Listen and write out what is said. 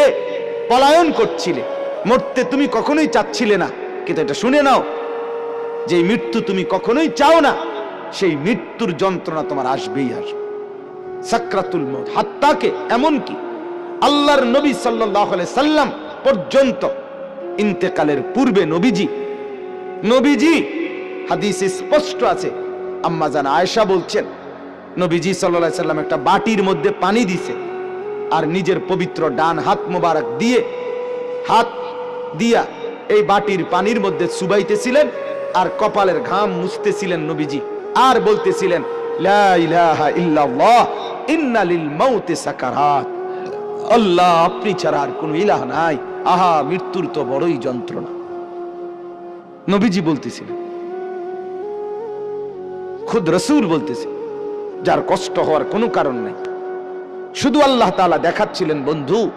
থেকে পলায়ন করছিলে। মরতে তুমি কখনোই চাচ্ছিলে না। কিন্তু এটা শুনে নাও যে মৃত্যু তুমি কখনোই চাও না, সেই মৃত্যুর যন্ত্রণা তোমার আসবেই আসবে। সাকরাতুল মত হাত্তাকে এমন কি আল্লাহর নবী সাল্লাহ সাল্লাম পর্যন্ত ইন্তেকালের পূর্বে নবীজি নবীজি, হাদিসে স্পষ্ট আছে, আম্মা জান আয়েশা বলছেন, নবীজি সাল্লাহ সাল্লাম একটা বাটির মধ্যে পানি দিছে। আর নিজের পবিত্র ডান হাত মোবারক দিয়ে, হাত দিয়া এই বাটির পানির মধ্যে চুবাইতেছিলেন আর কপালের ঘাম মুছতেছিলেন নবীজি। আর বলতেছিলেন আল্লাহ, আপনি ছাড়া আর কোনো ইলাহ নাই। আহা, মৃত্যুর তো বড়ই যন্ত্রণা। নবীজি বলতেছিলেন, খুদ রসুল বলতেছে, যার কষ্ট হওয়ার কোনো কারণ নাই। শুধু আল্লাহ তালা দেখাচ্ছিলেন বন্ধু।